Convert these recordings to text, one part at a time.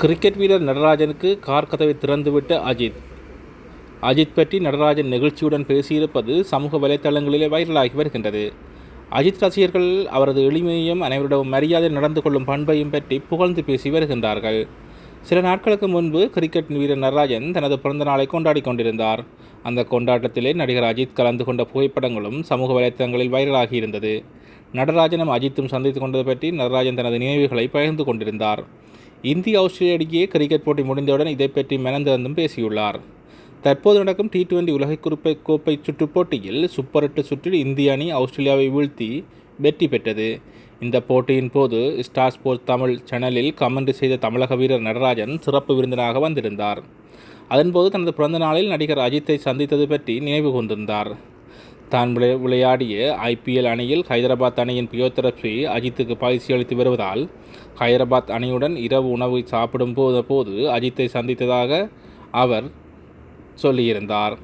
Cricket வீரர் நடராஜனுக்கு car கதவை திறந்துவிட்ட அஜித். அஜித் பற்றி நடராஜன் நெகிழ்ச்சியுடன் பேசியிருப்பது சமூக வலைத்தளங்களிலே வைரலாகி வருகின்றது. அஜித் ரசிகர்கள் அவரது எளிமையையும் அனைவரிடம் மரியாதை நடந்து கொள்ளும் பண்பையும் பற்றி புகழ்ந்து பேசி வருகின்றார்கள். சில நாட்களுக்கு முன்பு கிரிக்கெட் வீரர் நடராஜன் தனது பிறந்த நாளை கொண்டாடி கொண்டிருந்தார். அந்த கொண்டாட்டத்திலே நடிகர் அஜித் கலந்து கொண்ட புகைப்படங்களும் சமூக வலைத்தளங்களில் வைரலாகி இருந்தது. நடராஜனும் அஜித்தும் சந்தித்து கொண்டது பற்றி நடராஜன் தனது நினைவுகளை பகிர்ந்து கொண்டிருந்தார். இந்திய ஆஸ்திரேலிய இடையே கிரிக்கெட் போட்டி முடிந்தவுடன் இதை பற்றி மெனந்திறந்தும் பேசியுள்ளார். தற்போது நடக்கும் டி டுவெண்டி உலகக்கோப்பை கோப்பை சுற்றுப் போட்டியில் சூப்பர் எட்டு சுற்றில் இந்திய அணி ஆஸ்திரேலியாவை வீழ்த்தி வெற்றி பெற்றது. இந்த போட்டியின் போது ஸ்டார் ஸ்போர்ட்ஸ் தமிழ் சேனலில் கமெண்ட் செய்த தமிழக வீரர் நடராஜன் சிறப்பு விருந்தினராக வந்திருந்தார். அதன்போது தனது பிறந்த நாளில் நடிகர் அஜித்தை சந்தித்தது பற்றி நினைவு கொண்டிருந்தார். தான் விளை விளையாடிய ஐபிஎல் அணியில் ஹைதராபாத் அணியின் பியோதரப்சி அஜித்துக்கு பயிற்சி அளித்து வருவதால் ஹைதராபாத் அணியுடன் இரவு உணவு சாப்பிடும் போது போது அஜித்தை சந்தித்ததாக அவர் சொல்லியிருந்தார்.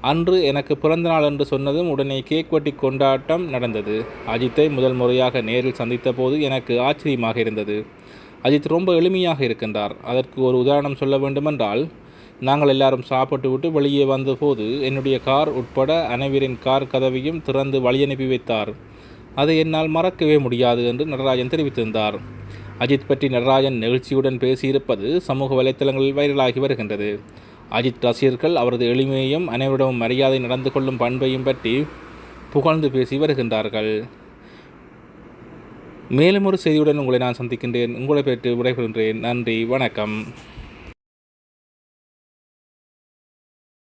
அன்று எனக்கு பிறந்த நாள் என்று சொன்னதும் உடனே கேக் வெட்டி கொண்டாட்டம் நடந்தது. அஜித்தை முதல் முறையாக நேரில் சந்தித்த போது எனக்கு ஆச்சரியமாக இருந்தது. அஜித் ரொம்ப எளிமையாக இருக்கின்றார். அதற்கு ஒரு உதாரணம் சொல்ல வேண்டுமென்றால் நாங்கள் எல்லாரும் சாப்பிட்டு விட்டு வெளியே வந்தபோது என்னுடைய கார் உட்பட அனைவரின் கார் கதவையும் திறந்து வழி அனுப்பி வைத்தார். அதை என்னால் மறக்கவே முடியாது என்று நடராஜன் தெரிவித்திருந்தார். அஜித் பற்றி நடராஜன் நெகிழ்ச்சியுடன் பேசியிருப்பது சமூக வலைத்தளங்களில் வைரலாகி வருகின்றது. அஜித் ரசிகர்கள் அவரது எளிமையையும் அனைவரிடமும் மரியாதை நடந்து கொள்ளும் பண்பையும் பற்றி புகழ்ந்து பேசி வருகின்றார்கள். மேலும் ஒரு செய்தியுடன் உங்களை நான் சந்திக்கின்றேன். உங்களை பெற்று விடைபெறுகின்றேன். நன்றி. வணக்கம்.